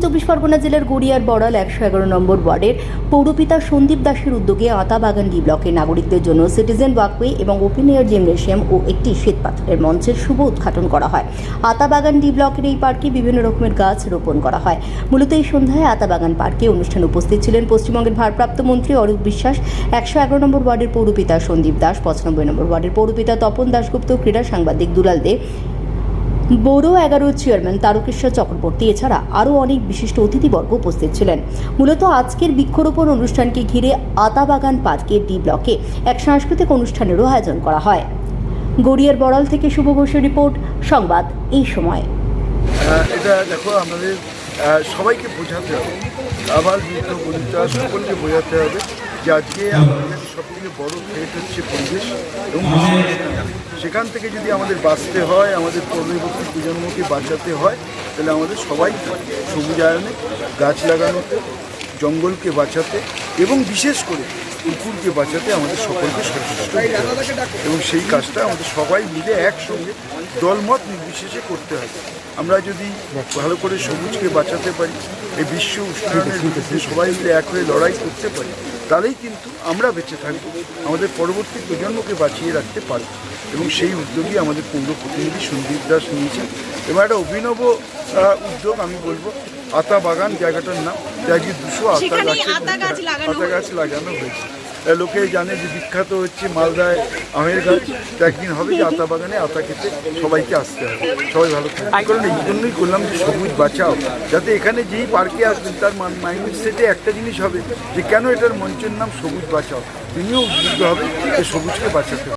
পরগনা জেলার গড়িয়ার বড়াল একশো এগারো নম্বর ওয়ার্ডের পৌরপিতা সন্দীপ দাসের উদ্যোগে আতাবাগান ডি ব্লকের নাগরিকদের জন্য সিটিজেন ওয়াকওয়ে এবং ওপেন এয়ার জিমনেশিয়াম ও একটি শ্বেতপাথরের মঞ্চের শুভ উদ্ঘাটন করা হয়। আতাবাগান ডি ব্লকের এই পার্কে বিভিন্ন রকমের গাছ রোপণ করা হয়। মূলত এই সন্ধ্যায় আতাবাগান পার্কে অনুষ্ঠানে উপস্থিত ছিলেন পশ্চিমবঙ্গের ভারপ্রাপ্ত মন্ত্রী অরূপ বিশ্বাস, একশো এগারো নম্বর ওয়ার্ডের পৌরপিতা সন্দীপ দাস, পঁচানব্বই নম্বর ওয়ার্ডের পৌরপিতা তপন দাশগুপ্ত, ক্রীড়া সাংবাদিক দুলাল দে বড় এগারোর চেয়ারম্যান তারকেশ্বর চক্রবর্তী, এছাড়া আরও অনেক বিশিষ্ট অতিথিবর্গ উপস্থিত ছিলেন। মূলত আজকের বৃক্ষরোপণ অনুষ্ঠানকে ঘিরে আতাবাগান পার্কের ডি ব্লকে এক সাংস্কৃতিক অনুষ্ঠানেরও আয়োজন করা হয়। গড়িয়ার বড়াল থেকে শুভ ঘোষের রিপোর্ট, সংবাদ এই সময়। এটা দেখো, আমাদের সবাইকে বোঝাতে হবে। আবার সকলকে বোঝাতে হবে যে আজকে আমাদের সব থেকে বড় থ্রেট হচ্ছে পরিবেশ এবং। সেখান থেকে যদি আমাদের বাঁচতে হয়, আমাদের পরবর্তী প্রজন্মকে বাঁচাতে হয়, তাহলে আমাদের সবাই সবুজায়নে গাছ লাগানোতে, জঙ্গলকে বাঁচাতে এবং বিশেষ করে পুকুরকে বাঁচাতে আমাদের সকলকে সচেষ্ট এবং সেই কাজটা আমাদের সবাই মিলে একসঙ্গে দলমত নির্বিশেষে করতে হবে। আমরা যদি ভালো করে সবুজকে বাঁচাতে পারি, এই বিশ্ব বিরুদ্ধে সবাই মিলে এক হয়ে লড়াই করতে পারি তাহলেই কিন্তু আমরা বেঁচে থাকব। আমাদের পরবর্তী প্রজন্মকে বাঁচিয়ে রাখতে পারব। এবং সেই উদ্যোগই আমাদের পৌর প্রতিনিধি সন্দীপ দাস নিয়েছেন। এবং একটা অভিনব উদ্যোগ আমি বলব আতা বাগান জায়গাটার নাম। আজকে দুশো আতা গাছ আতা গাছ লাগানো হয়েছে। লোকে জানে যে বিখ্যাত হচ্ছে মালদায় আমের গাছ। তো একদিন হবে যে আতা বাগানে আতা খেতে সবাইকে আসতে হবে। সবাই ভালো থাকবে। কারণ এই জন্যই করলাম যে সবুজ বাঁচাও। যাতে এখানে যেই পার্কে আসবেন তার মাইন্ড সেটে একটা জিনিস হবে যে কেন এটার মঞ্চের নাম সবুজ বাঁচাও? তিনিও উদ্বুদ্ধ হবে যে সবুজকে বাঁচাতে।